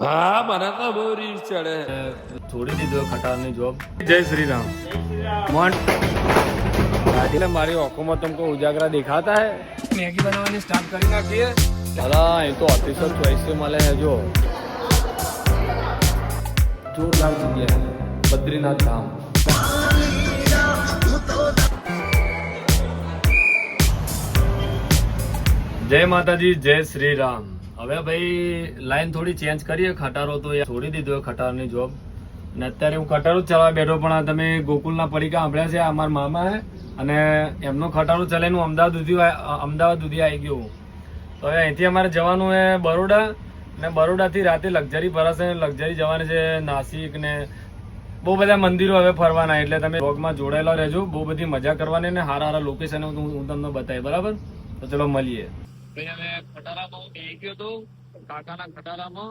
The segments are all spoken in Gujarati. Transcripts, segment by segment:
હા મને તો બહુ રીસ ચડે. થોડી દીધો ખટારની જોબ જય શ્રી રામ મોન. એટલે મારી ઓકોમાં તમને ઉજાગરા દેખાતા હે. મેગી બનાવવાની સ્ટાર્ટ કરી નાખીએ. અલા એ તો ઓફિસર ચોઈસે મળે હે જો. જોરદાર જગ્યા બદ્રીનાથ ધામ. જય માતાજી જય શ્રી રામ હવે ભાઈ લાઈન થોડી ચેન્જ કરીએ. ખટારો તો છોડી દીધો ખટારની જોબ ને અત્યારે હું ખટારો જ ચલાવવા બેઠો, પણ તમે ગોકુલના પડીકા સાંભળ્યા છે અમારા મામા અને એમનો ખટારો ચલાવીને હું અમદાવાદ સુધી અમદાવાદ સુધી આવી ગયો તો હવે અહીંથી અમારે જવાનું છે બરોડા. ને બરોડાથી રાતે લક્ઝરી ફરશે લક્ઝરી જવાની છે નાસિક ને બહુ બધા મંદિરો હવે ફરવાના એટલે તમે બ્લોગમાં જોડાયેલા રહેજો. બહુ બધી મજા કરવાની ને સારા સારા લોકેશન હું તમને બતાવી બરાબર? તો ચલો મળીએ. ભાઈ અમે ખટારામાં હું બેસી ગયો હતો કાકાના ખટારામાં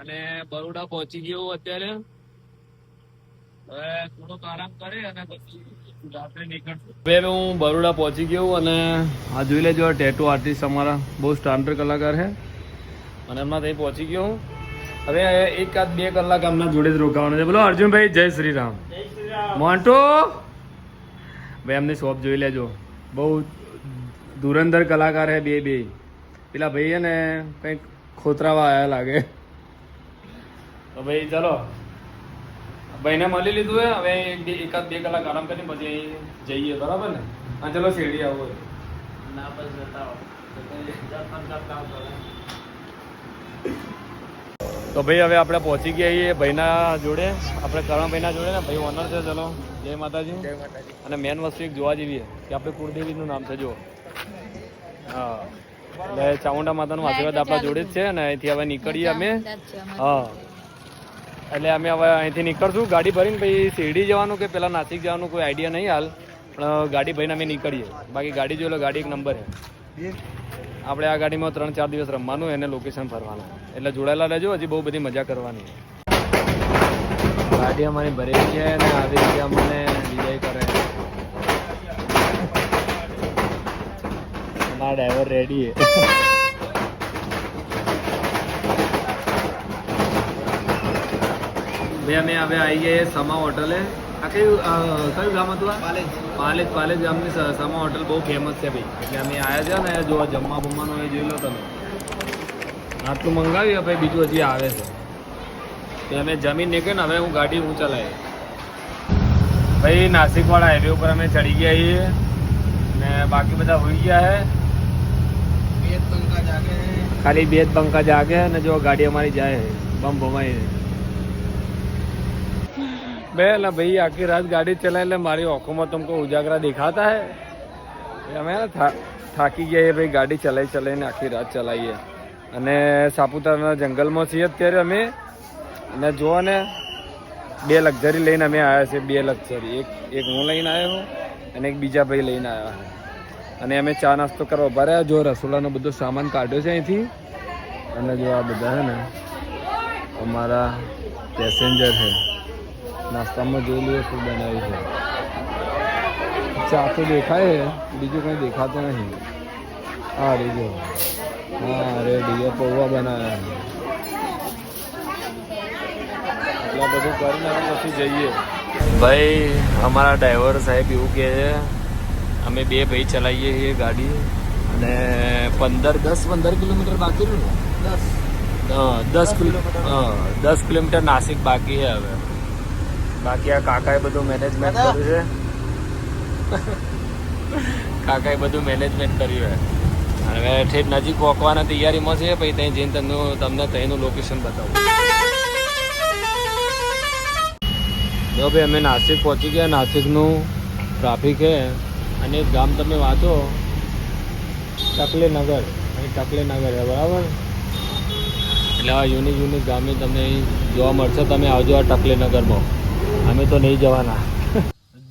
અને બરોડા પહોંચી ગયો અત્યારે. હવે થોડોક આરામ કરે અને પછી રાત્રે નીકળશું. હવે હું બરોડા પહોંચી ગયો અને આ જોઈ લેજો ટેટુ આર્ટિસ્ટ અમારા બહુ સ્ટાન્ડર્ડ કલાકાર છે. અને એમના ત્યાં પહોંચી ગયો હું. હવે એક આધ બે કલાક એમના જોડે જ રોકાવાનું છે. બોલો અર્જુનભાઈ જય શ્રી રામ. મોન્ટો? ભાઈ એમની શોપ જોઈ લેજો. બહુ ધુરંધર કલાકાર હે બે બે. પેલા ભાઈ હે ને કંઈક ખોતરાવા આવ્યા લાગે. તો ભાઈ ચલો. ભાઈને મળી લીધું હે હવે એક બે એકાદ બે કલાક આરામ કરીને પછી જઈએ બરાબર ને? હા ચલો શેરડી આવો. ના બસ જતા તો ભાઈ હવે આપણે પહોંચી ગયા છીએ ભાઈના જોડે. આપણે કરણભાઈના જોડે ને. ભાઈ ઓનર છે ચલો. જય માતાજી. અને મેન વસ્તુ એક જોવા જેવી છે કે આપણે કુળદેવીનું નામ છે જો હા. એટલે ચામુંડા માતાનું આશીર્વાદ આપણા જોડે જ છે અને અહીંથી હવે નીકળીએ અમે. હા. એટલે અમે હવે અહીંથી નીકળશું. ગાડી ભરીને પછી શિરડી જવાનું કે પેલા નાસિક જવાનું કોઈ આઈડિયા નહીં હાલ. પણ ગાડી ભરીને અમે નીકળીએ. બાકી ગાડી જોઈ લો ગાડી એક નંબર છે. આપણે આ ગાડીમાં ત્રણ ચાર દિવસ રમવાનું એને લોકેશન ફરવાનું. એટલે જોડાયેલા રહેજો હજી બહુ બધી મજા કરવાની ગાડી અમારી ભરેલી છે અને આવી રીતે અમને વિજય કરે. ના ડ્રાઈવર રેડી ભાઈ અમે હવે આવી ગયા સમા હોટલે આ કયું કયું ગામ હતું પાલેજ. પાલેજ પાલેજ ગામની સમા હોટલ બહુ ફેમસ છે ભાઈ. એટલે અમે આવ્યા છે ને જો જમવા બમવાનું એ જોઈ લો તમે. આટલું મંગાવ્યું ભાઈ બીજું હજી આવે છે. તો અમે જમીન નીકળે ને હવે હું ગાડી હું ચલાવી ભાઈ નાસિકવાળા હાઈવે ઉપર અમે ચડી ગયા છીએ. ને બાકી બધા હોઈ ગયા છે. ખાલી બે જ પંખા જાગે અને જો ગાડી અમારી જાય બમ ભમાઈ બે એટલે ભાઈ, આખી રાત ગાડી ચલાય એટલે મારી ઓખોમાં તમને ઉજાગરા દેખાતા હે. અમે થાકી ગયા ભાઈ, ગાડી ચલાવી ચલાવીને આખી રાત ચલાવીએ અને સાપુતારાના જંગલમાં છીએ અત્યારે અમે. અને જુઓ ને, બે લક્ઝરી લઈને અમે આવ્યા છીએ, બે લક્ઝરી. એક એક હું લઈને આવ્યો અને એક બીજા ભાઈ લઈને આવ્યા અને અમે ચા નાસ્તો કરવા ઊભા રહ્યા જો રસોડાનો બધો સામાન કાઢ્યો છે અહીંથી. અને જો આ બધા છે ને, અમારા પેસેન્જર છે. નાસ્તામાં જોઈ લઈએ શું બનાવ્યું છે. ચા તો દેખાય બીજું કંઈ દેખાતું નહીં હા રીજો હા અરે રેડી પૌવા બનાવ્યા એટલે બધું કરીને પછી જઈએ. ભાઈ, અમારા ડ્રાઈવર સાહેબ એવું કહે છે અમે બે ભાઈ ચલાવીએ છીએ ગાડી. અને પંદર દસ પંદર કિલોમીટર બાકી રહ્યું દસ. દસ કિલોમીટર. નાસિક બાકી છે હવે. બાકી આ કાકાએ બધું મેનેજમેન્ટ કર્યું છે. કાકાએ બધું મેનેજમેન્ટ કર્યું છે. હવે ઠેઠ નજીક પહોંચવાના તૈયારીમાં છે પછી ત્યાં જઈને તમને તમને ત્યાંનું લોકેશન બતાવું. જો ભાઈ અમે નાસિક પહોંચી ગયા. નાસિકનું ટ્રાફિક છે. અને એક ગામ તમે વાંચો ટકલેનગર અહીં ટકલેનગર છે બરાબર? એટલે આ યુનિક યુનિક ગામે તમને અહીં જોવા મળશે તમે આવજો આ ટકલેનગરમાં. અમે તો નહીં જવાના.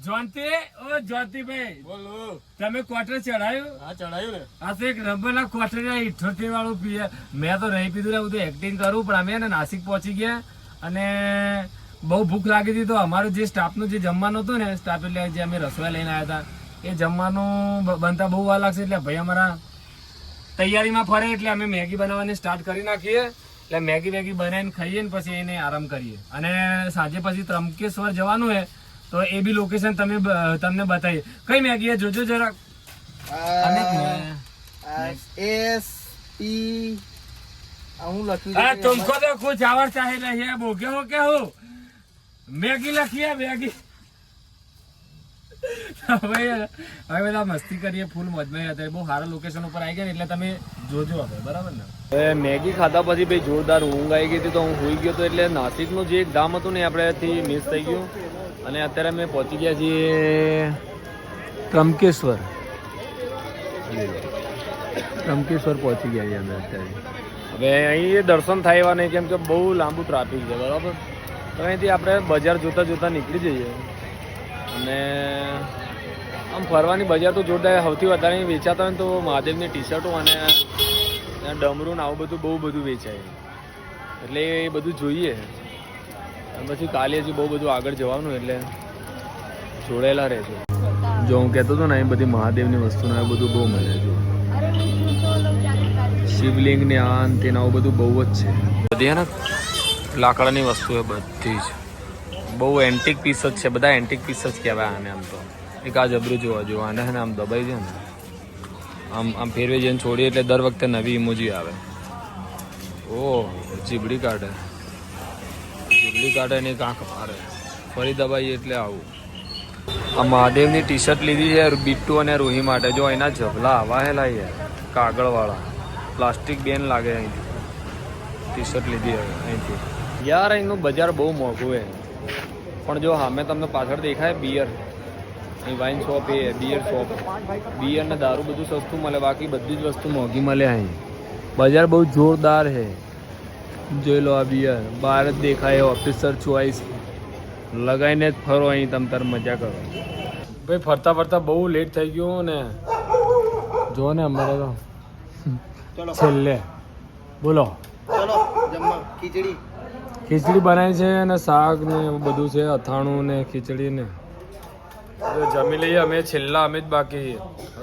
જોનતી ઓ જોનતીભાઈ બોલો. તમે ક્વાર્ટર ચડાયું હા ચડાયું ને. આ તો એક રબરના ક્વાર્ટર ઇઠોતેર વાળું પીએ મેં તો રહી પીધું ને હું તો એક્ટિંગ કરું પણ અમે ને નાસિક પહોંચી ગયા. અને બહુ ભૂખ લાગી હતી તો અમારું જે સ્ટાફનું જે જમવાનું હતું ને સ્ટાફ એટલે જે અમે રસોઈ લઈને આવ્યા હતા એ જમવાનું બનતા બહુ વાર લાગશે એટલે ભાઈ અમારા તૈયારીમાં ફરે એટલે અમે મેગી બનાવવાની સ્ટાર્ટ કરી નાખીએ. એટલે મેગી વેગી બનાવીને ખાઈએ ને પછી એને આરામ કરીએ. અને સાંજે પછી ત્રમકેશ્વર જવાનું છે તો એ બી લોકેશન તમે તમને બતાવીએ. કઈ મેગી એ જોજો જરા એસ પી હું લખી અરે તુમકો તો કુછ આવડતા હે નહીં હો કે હો? મેગી લખીએ મેગી. હવે હવે બધા મસ્તી કરીએ ફૂલ મોજમાં હતા બહુ સારા લોકેશન ઉપર આવી ગયા એટલે તમે જોજો હવે બરાબર ને? હવે મેગી ખાધા પછી ભાઈ જોરદાર ઊંઘ આવી ગઈ હતી તો હું સુઈ ગયો હતો એટલે નાસિકનું જે એક ગામ હતું ને આપણેથી મિસ થઈ ગયું. અને અત્યારે અમે પહોંચી ગયા છીએ ત્રંબકેશ્વર ત્રંબકેશ્વર પહોંચી ગયા છીએ અમે અત્યારે. હવે અહીં દર્શન થાય એવા નહીં કેમ કે બહુ લાંબુ ટ્રાફિક છે બરાબર? તો અહીંથી આપણે બજાર જોતા જોતા નીકળી જઈએ. અને આમ ફરવાની બજાર તો જોરદાર સૌથી વધારે વેચાતા હોય તો મહાદેવની ટી શર્ટો અને ડમરું આવું બધું બહુ બધું વેચાય. એટલે એ બધું જોઈએ. અને પછી કાલે હજી બહુ બધું આગળ જવાનું એટલે જોડાયેલા રહેજો. જો હું કહેતો હતો ને એ બધી મહાદેવની વસ્તુને આ બધું બહુ મળે જો શિવલિંગ ને આ તે આવું બધું બહુ જ છે. બધી ને લાકડાની વસ્તુ એ બધી જ. બહુ એન્ટિક પીસ જ છે, બધા એન્ટિક પીસ જ કહેવાય આને આમ તો. એક આ જબરું જોવા જો આને ને આમ દબાઈ છે ને. આમ આમ ફેરવે જઈને છોડીએ એટલે દર વખતે નવી ઇમોજી આવે. ઓહ, જીબડી કાઢે. જીબડી કાઢે ને કાંક મારે. ફરી દબાઈએ એટલે આવું. આ મહાદેવની ટી શર્ટ લીધી છે બિટ્ટુ અને રૂહી માટે. જો એના જભલા આવા હેલા યાર, કાગળવાળા. પ્લાસ્ટિક બેન લાગે અહીંથી. ટી શર્ટ લીધી અહીંથી. યાર, અહીંનું બજાર બહુ મોંઘું છે પણ જો હા મેં તમને પાછળ દેખાય બિયર અહીં વાઇન શોપ એ બિયર શોપ બિયર ને દારૂ બધું સસ્તું મળે બાકી બધી જ વસ્તુ મોંઘી મળે અહીં. બજાર બહુ જોરદાર છે. જોઈ લો આ બિયર બહાર જ દેખાય ઓફિસર ચોઈસ લગાવીને જ ફરો અહીં તમ તાર મજા કરો. ભાઈ ફરતા ફરતા બહુ લેટ થઈ ગયું ને. જો ને અમારે તો. ચલો. છેલ્લે. બોલો. ચલો જમવા. ખીચડી. ખીચડી બનાવી છે અને શાક ને એવું બધું છે અથાણું ને ખીચડી ને. જમી લઈએ અમે છેલ્લા અમે જ બાકી.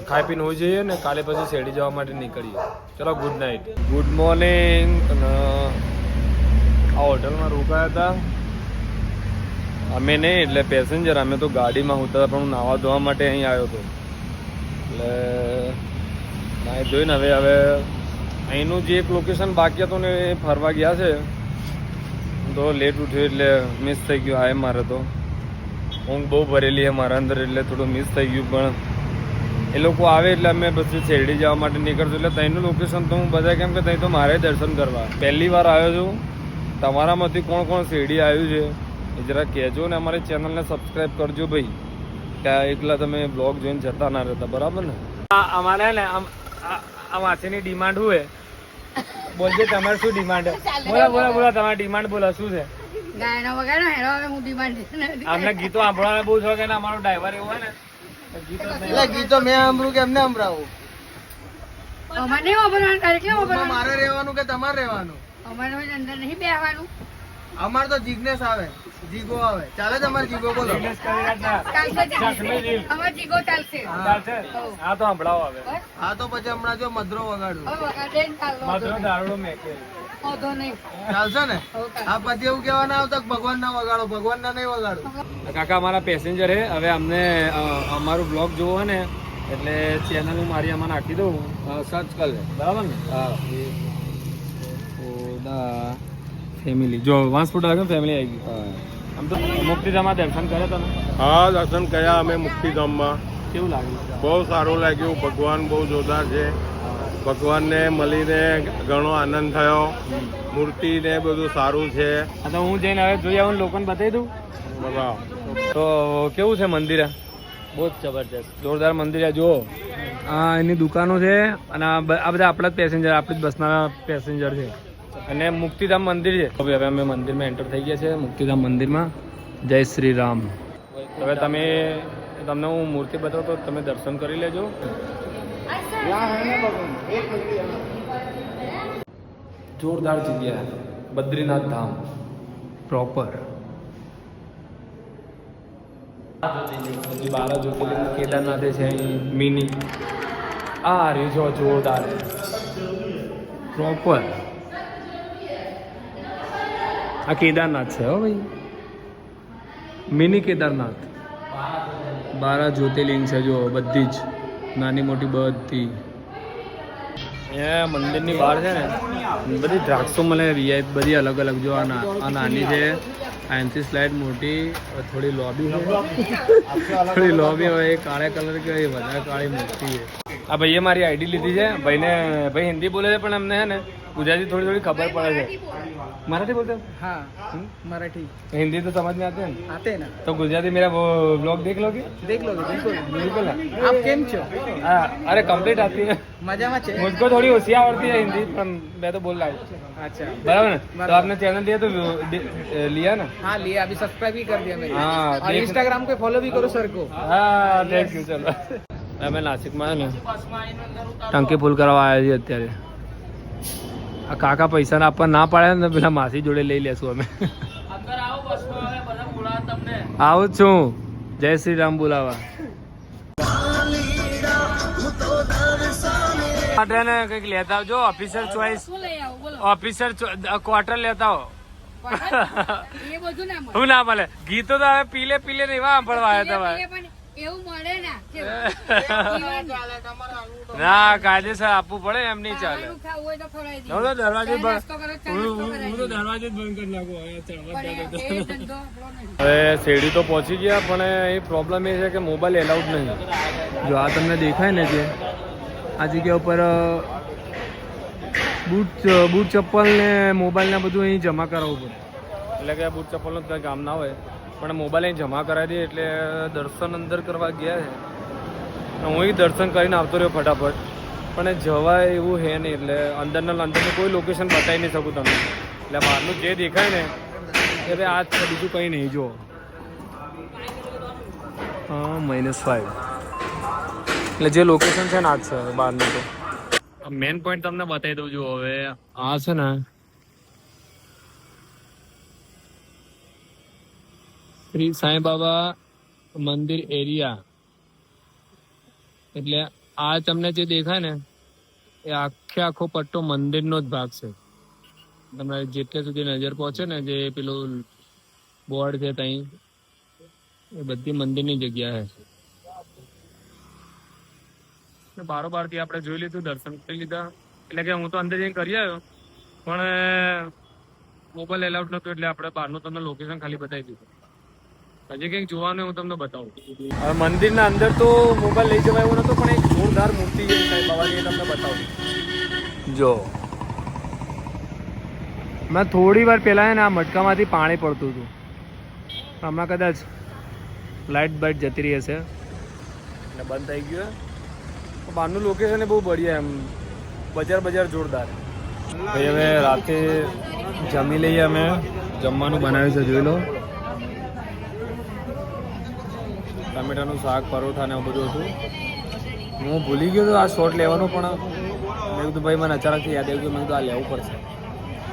ખાઈ પીને હોઈ જઈએ ને કાલે પછી શેરડી જવા માટે નીકળીએ. ચલો ગુડ નાઇટ ગુડ મોર્નિંગ અને આ હોટલમાં રોકાયા હતા. અમે નહીં એટલે પેસેન્જર અમે તો ગાડીમાં ઉતરતા પણ હું નાવા ધોવા માટે અહીં આવ્યો હતો. એટલે નાહી ધોઈને હવે હવે અહીંનું જે એક લોકેશન બાકી હતું ને એ ફરવા ગયા છે. તો લેટ ઉઠ્યો એટલે મિસ થઈ ગયું. હા મારે તો. ઊંઘ બહુ ભરેલી છે મારા અંદર એટલે થોડું મિસ થઈ ગયું, પણ એ લોકો આવે એટલે અમે પછી શેરડી જવા માટે નીકળશું. એટલે ત્યાંનું લોકેશન તો હું બધા કેમ કે ત્યાં તો મારે દર્શન કરવા. પહેલી વાર આવ્યો છું. તમારામાંથી કોણ કોણ શેરડી આવ્યું છે? એ જરા કહેજો ને અમારી ચેનલને સબસ્ક્રાઈબ કરજો ભાઈ. ત્યાં એકલા તમે બ્લોગ જોઈને જતા ના રહેતા, બરાબર ને? અમારે ને આ માછીની ડિમાન્ડ હોય બોલજે તમારે શું ડિમાન્ડ બોલો બોલો બોલો તમારી ડિમાન્ડ બોલો શું છે? ગાયનો વગાડો હેરો હવે હું ડિમાન્ડ નથી. અમને ગીતો સાંભળવાના બહુ શોખ છે ને અમારો ડ્રાઈવર એવો હોય ને તો ગીતો એટલે ગીતો મેં સાંભળ્યું કે એમને સંભળાવું? અમારે નહીં વાપરવાનું તારે કેમ વાપરવાનું? મારે રહેવાનું કે તમારે રહેવાનું? અમારે અંદર નહીં બેહવાનું. અમારે તો જીગ્નેશ આવે. જીગો આવે. ચાલે તમારે જીગો? બોલો. જીગો ચાલશે? હા તો સંભળાવો આવે હા તો પછી હમણાં જો મધરો વગાડું મધરો વગાડે ને દારૂડો મેકે. ચાલશે ને? આ પછી એવું કહેવા ના આવતા ભગવાન ના વગાડો ભગવાન ના નહીં વગાડો. કાકા અમારા પેસેન્જર હે હવે અમને અમારું બ્લોગ જોવો ને એટલે ચેનલ હું મારી આમાં નાખી દઉં. સર્ચ કર બરાબર ને? હા. ફેમિલી જો વાંસ ફૂટ આવ્યો ફેમિલી આવી ગઈ મુક્તિધામમાં દર્શન કરે તમે? હા દર્શન કર્યા અમે મુક્તિધામમાં. કેવું લાગ્યું? બહુ સારું લાગ્યું. ભગવાન બહુ જોરદાર છે. ભગવાનને મળીને ઘણો આનંદ થયો. મૂર્તિ ને બધું સારું છે. તો હું જઈને હવે જોઈ આવું લોકોને બતાવી દઉં. બરાબર તો કેવું છે મંદિર? બહુ જ જબરજસ્ત. જોરદાર મંદિર જુઓ. આ એની દુકાનો છે અને આ આ બધા આપણા જ પેસેન્જર આપણી જ બસના પેસેન્જર છે. અને મુક્તિધામ મંદિર છે. હવે હવે અમે મંદિરમાં એન્ટર થઈ ગયા છે. મુક્તિધામ મંદિરમાં જય શ્રી રામ હવે તમે, તમને હું મૂર્તિ બતાવું તો તમે દર્શન કરી લેજો. જોરદાર જગ્યા બદ્રીનાથ ધામ. પ્રોપર પછી બારા જ્યોતિર્લિંગ કેદારનાથે છે અહીં, મિની. આ રહ્યું જોરદાર. પ્રોપર આ કેદારનાથ છે, હો ભાઈ. મિની કેદારનાથ. બારા જ્યોતિર્લિંગ છે જો બધી જ. નાની મોટી બધી. એ મંદિરની બહાર છે ને, બધી દ્રાક્ષો મળે વીઆઈ બધી અલગ અલગ. જો આ નાની છે આનથી સ્લાઇડ મોટી થોડી લોબી થોડી લોબી હોય, એ કાળા કલર કે વધારે કાળી મોટી છે. આ ભાઈએ મારી આઈડી લીધી છે, ભાઈને, ભાઈ હિન્દી બોલે છે પણ અમને છે ને ગુજરાતી थोड़ी थोड़ी खबर પડે છે मराठी बोलते हो? हाँ हम्म? मराठी। हिंदी तो समझ में आते हैं आते हैं ना। तो गुजराती मेरा वो ब्लॉग देख लोगे? देख लोगे बिल्कुल। बिल्कुल आप केम छो? हाँ, अरे कंप्लीट आती है। मज़ा मचे मुझको थोड़ी होशिया आती है हिंदी पर मैं तो बोल रहा हूँ। अच्छा। बराबर ना तो आपने चैनल दिया तो लिया ना? हाँ लिया। अभी सब्सक्राइब भी कर दिया मैंने। हाँ, इंस्टाग्राम पे फॉलो भी करो सर को। हाँ थैंक यू चलो। मैं नासिक ને टंकी ફૂલ करवाया जी अत्यारे આ કાકા પૈસા ના આપવા ના પાડે ને પેલા માસી જોડે લઈ લેશું અમે. આવું જ છું. જય શ્રી રામ બોલાવા. ને કંઈક લેતા આવજો ઓફિસર ચોઈસ શું લઈ આવું બોલો. ઓફિસર ક્વાર્ટર લેતા આવો. એ ના મળે. હું ના મળે? ગીતો તો હવે પીલે પીલે નહીં સાંભળવા આવ્યા તમારે. ના કાયદેસર આપવું પડે એમ નહીં ચાલે. હું તો દરવાજો હું- તો. દરવાજો બંધ કરી નાખું હવે શેરડી તો પહોંચી ગયા પણ એ પ્રોબ્લેમ એ છે કે મોબાઈલ એલાઉડ નહીં. જો આ તમને દેખાય ને જે આ જગ્યા ઉપર બૂટ બૂટ ચપ્પલ ને મોબાઈલ ને બધું અહીં જમા કરાવવું પડે. એટલે કે બૂટ ચપ્પલનું ત્યાં કામ ના હોય. પણ મોબાઈલ અહીં જમા કરાવી દે એટલે દર્શન અંદર કરવા ગયા છે. હું દર્શન કરીને આવતો રહ્યો ફટાફટ. પણ જવાય એવું હે નહીં એટલે અંદરના અંદરનું કોઈ લોકેશન બતાવી નહીં શકું તમને. એટલે બહારનું જે દેખાય ને, એ ભાઈ આ જ બીજું કંઈ નહીં, જુઓ. હા માઇનસ ફાઈવ એટલે જે લોકેશન છે ને આ જ છે, બહારનું તો. મેઇન પોઈન્ટ તમને બતાવી દઉં છું હવે આ છે ને શ્રી સાંઈ બાબા મંદિર એરિયા. એટલે આ તમને જે દેખાય ને, એ આખે આખો પટ્ટો મંદિરનો જ ભાગ છે. તમને જેટલે સુધી નજર પહોંચે ને, જે પેલું બોર્ડ છે ત્યાં એ બધી મંદિરની જગ્યા છે. બારોબારથી આપણે જોઈ લીધું, દર્શન કરી લીધા. એટલે કે હું તો અંદર જઈને કરી આવ્યો, પણ મોબાઈલ એલાઉડ નહોતું એટલે આપણે બહારનું તમને લોકેશન ખાલી બતાવી દીધું. હજી કંઈક જોવાનું હું તમને બતાવું. હવે મંદિરના અંદર તો મોબાઈલ લઈ જવાય એવું નતો પણ એક જોરદાર મૂર્તિ છે બાબાની એ તમને બતાવું. જો. મેં થોડી વાર પહેલાં ને આ મટકામાંથી પાણી પડતું હતું. હમણાં કદાચ લાઇટ બાઇટ જતી રહી હશે. એટલે બંધ થઈ ગયું છે. બહારનું લોકેશન એ બહુ બઢિયા એમ. બજાર બજાર જોરદાર. ભાઈ હવે રાતે જમી લઈએ અમે. જમવાનું બનાવ્યું છે જોઈ લો. ટમેટાનું શાક, પરોઠા ને એવું બધું હતું. હું ભૂલી ગયો હતો આ શોટ લેવાનો, પણ મેં કીધું, ભાઈ, મને અચાનકથી યાદ આવ્યું કે મેં કીધું, આ લેવું પડશે.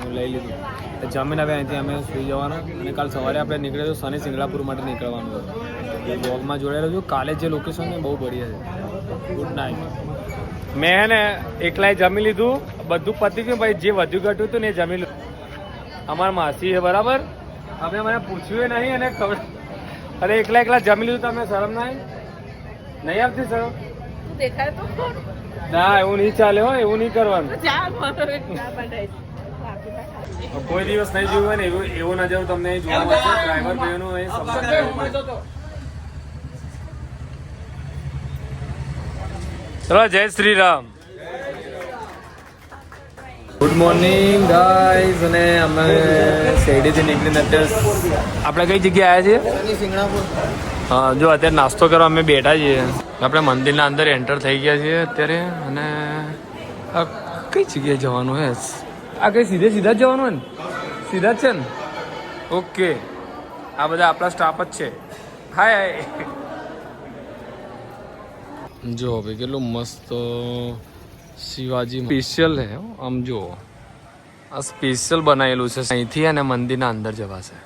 હું લઈ લીધું. જમીને હવે અહીંથી અમે સુઈ જવાના. અને કાલ સવારે આપણે નીકળ્યા તો શનિ સિંગળાપુર માટે નીકળવાનું હતું. બ્લોગમાં જોડાયેલો છું. કાલે જે લોકેશન છે, બહુ બઢિયા છે. ગુડ નાઇટ મેં ને એકલાએ જમી લીધું. બધું પતી ગયું. ભાઈ, જે વધુ ઘટ્યું હતું ને એ જમી લીધું. અમારા માસી છે, બરાબર? હવે મને પૂછ્યું નહીં અને ખબર અરે એકલા એકલા જમી લીધું તમે શરમ ના નહીં આવતી શરમ? ના એવું નહીં ચાલે હો એવું નહીં કરવાનું. કોઈ દિવસ નહીં જોયું હોય ને એવું એવું નજારો તમને અહીં જોવા મળશે. ડ્રાઈવર ભાઈઓનું અહીં સંબંધ ચલો જય Shri Ram. Good morning guys અને અમે શેરડીથી નીકળીને અત્યારે આપણે કઈ જગ્યાએ આવ્યા છીએ? હા જો અત્યારે નાસ્તો કરવા અમે બેઠા છીએ. આપણે મંદિરના અંદર એન્ટર થઈ ગયા છીએ અત્યારે અને આ કઈ જગ્યાએ જવાનું હે? આ કઈ સીધે સીધા જ જવાનું હે ને? સીધા જ છે ને? ઓકે. આ બધા આપણા સ્ટાફ જ છે. હાય હાય જો ભાઈ કેટલું મસ્ત શિવાજી સ્પેશિયલ હે આમ જો આ સ્પેશિયલ બનાવેલું છે. અહીંથી અને મંદિરના અંદર જવાશે.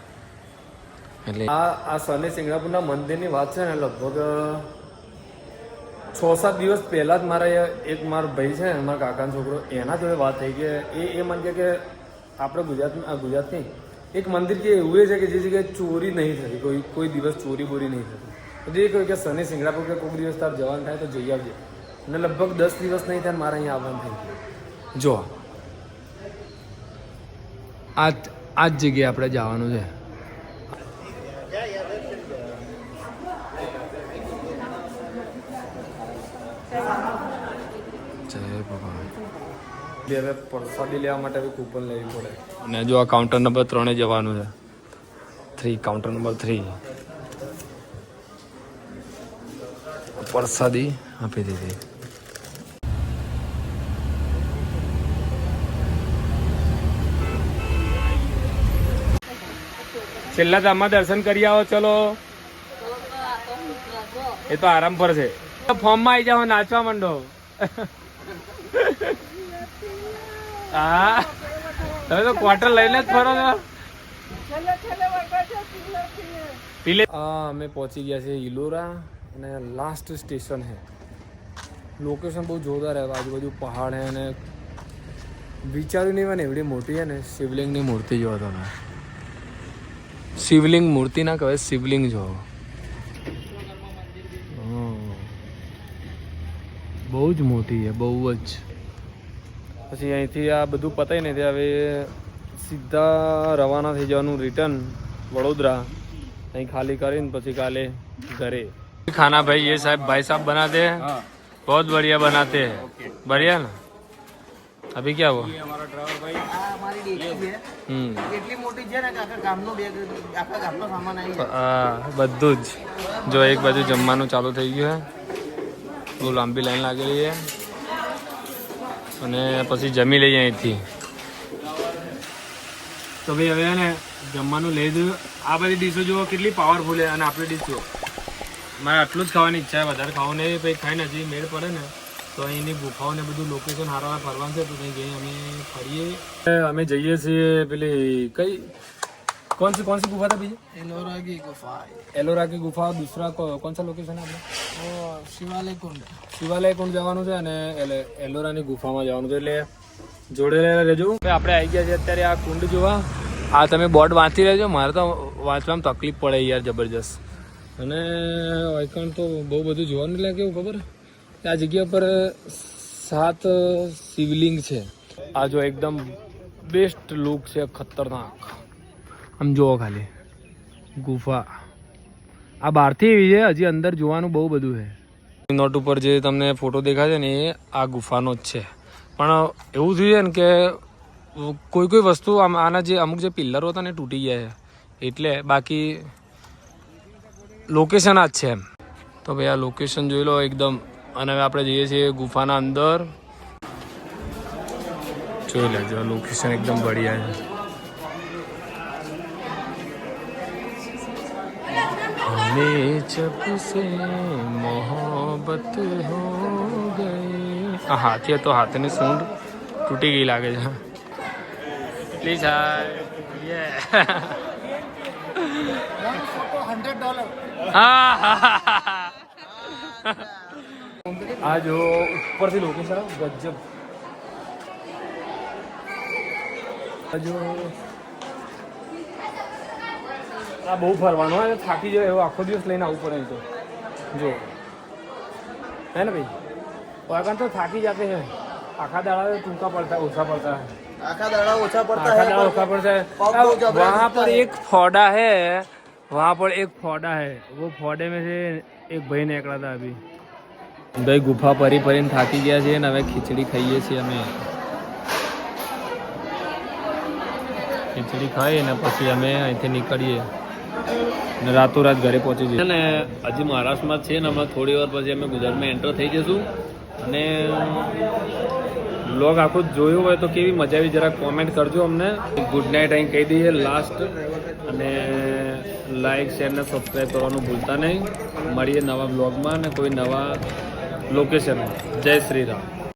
એટલે આ આ શનિ સિંગણાપુરના મંદિરની વાત છે ને, લગભગ છ સાત દિવસ પહેલા જ મારા એક મારો ભાઈ છે મારા કાકાનો છોકરો, એના જોડે વાત થઈ કે એ એ મને કે કે આપણે ગુજરાત ગુજરાતની એક મંદિર કે એવું છે કે જે જગ્યાએ ચોરી નહીં થતી કોઈ કોઈ દિવસ ચોરી બોરી નહીં થતી એટલે એ કહ્યું કે શનિ સિંગડાપુર કે કોઈક દિવસ તાર જવાનું થાય તો જઈ આવજે. અને લગભગ દસ દિવસ નહીં થાય મારે અહીંયા આવવાનું થઈ ગયું જો આ આ જ જગ્યાએ આપણે જવાનું છે. બે હવે પરસાદી લેવા માટે હવે કૂપન લેવી પડે. અને જો આ કાઉન્ટર નંબર ત્રણે જવાનું છે. થ્રી કાઉન્ટર નંબર થ્રી પ્રસાદી આપી દીધી. છેલ્લા ધામમાં દર્શન કરી આવો, ચલો. એ તો આરામ પર છે. ફોર્મમાં આવી જાઓ, નાચવા માંડો. હા. તમે તો ક્વાર્ટર લઈને જ ફરો છો. હા અમે પહોંચી ગયા છે ઇલોરા અને લાસ્ટ સ્ટેશન છે. લોકેશન બહુ જોરદાર હે આજુબાજુ પહાડ હે અને વિચાર્યું નહીં મને એવડી મોટી હે ને, શિવલિંગની મૂર્તિ જોવો તમે. શિવલિંગ મૂર્તિ ના કહેવાય શિવલિંગ જો. બહુ જ મોટી છે બહુ જ. પછી અહીંથી આ બધું પતાવીને તે હવે સીધા રવાના થઈ જવાનું રિટર્ન વડોદરા. અહીં ખાલી કરીને પછી કાલે ઘરે. ખાના ભાઈ એ સાહેબ ભાઈ સાહેબ બનાતે બહુ બઢિયા બનાતે બઢિયા ને? अभी क्या हुआ આ અમારી ડેકી છે हम्म એટલી મોટી છે ને કે આખા ગામનો બેગ આખા ગામનો સામાન આવી જાય આ બધું જ જો એક બાજુ જમવાનું ચાલુ થઈ ગયું છે બહુ લાંબી લાઈન લાગેલી છે અને પછી જમી લઈએ અહીંથી તો ભાઈ હવે ને જમવાનું લઈ દીધું આ બધી ડીશો જુઓ કેટલી પાવરફુલ છે અને આપણી ડીશ જુઓ મારે આટલું જ ખાવાની ઈચ્છા છે વધારે ખાવું નહીં પછી ખાઈને હજી મેળ પડે ને તો અહીંની ગુફાઓ ને બધું લોકેશન હારા ફરવાનું છે તો ત્યાં જઈ અમે ફરીએ અમે જઈએ છીએ પેલી કઈ कौन सी कौन सी गुफा था भैया એલોરા કી ગુફા एलोरा की गुफा दूसरा को- कौन सा लोकेशन है આપણે ઓ શિવાલય કુંડ શિવાલય કુંડ જવાનું છે અને એલે- એલોરાની ગુફામાં જવાનું છે એટલે જોડે રહેજો આપણે આવી ગયા છે અત્યારે આ કુંડ જોવા આ તમે બોર્ડ વાંચી રહેજો મારે તો વાંચવામાં તકલીફ પડે યાર જબરજસ્ત અને આઈકણ તો બહુ બધું જોવાનું એટલે કેવું ખબર કે આ જગ્યા પર સાત શિવલિંગ છે. આ જો એકદમ બેસ્ટ લુક છે ખતરનાક. આમ જુઓ ખાલી. ગુફા. આ બહારથી એવી છે હજી અંદર જોવાનું બહુ બધું છે. નોટ ઉપર જે તમને ફોટો દેખાય છે ને એ આ ગુફાનો જ છે. પણ એવું થયું છે ને કે કોઈ કોઈ વસ્તુ આમ આના જે અમુક જે પિલ્લરો હતા ને તૂટી ગયા છે. એટલે બાકી લોકેશન આ જ છે એમ. તો ભાઈ આ લોકેશન જોઈ લો એકદમ અને હવે આપણે જઈએ છીએ ગુફાના અંદર જોઈ લેજો લોકેશન એકદમ બઢિયા છે हमें जब से मोहब्बत हो गई આ હાથી તો હાથની સૂંઢ તૂટી ગઈ લાગે છે પ્લીઝ હંડ્રેડ ડોલર આ જો ઉપરથી લોકેશન ગજબ આ જો આ બહુ ફરવાનું હોય થાકી જાય એવો આખો દિવસ લઈને આવવું પડે અહીં તો જો હે ને ભાઈ વાગણ તો થાકી જાતે હે આખા દાડા ટૂંકા પડતા ઓછા પડતા है આખા દાડા ઓછા પડતા आखा હે दाड़ा ओखा पड़ता है पग अब को जबड़ा वहाँ दिखता पर है। एक फौडा है वहाँ पर एक फौडा है वो फौडे में से एक भाई निकला था अभी ભાઈ ગુફા ફરી ફરીને થાકી ગયા છીએ ને હવે ખીચડી ખાઈએ છીએ અમે. ખીચડી ખાઈ ને પછી અમે અહીંથી નીકળીએ. ને રાતોરાત ઘરે પહોંચી જઈએ. અને હજી મહારાષ્ટ્રમાં છે ને હમણાં થોડી વાર પછી અમે ગુજરાતમાં એન્ટર થઈ જઈશું. અને બ્લોગ આખું જોયું હોય તો કેવી મજા આવી જરા કોમેન્ટ કરજો અમને. ગુડ નાઇટ અહીં કહી દઈએ લાસ્ટ અને લાઈક શેર ને સબસ્ક્રાઈબ કરવાનું ભૂલતા નહીં. મળીએ નવા બ્લોગમાં અને કોઈ નવા લોકેશનમાં જય શ્રી રામ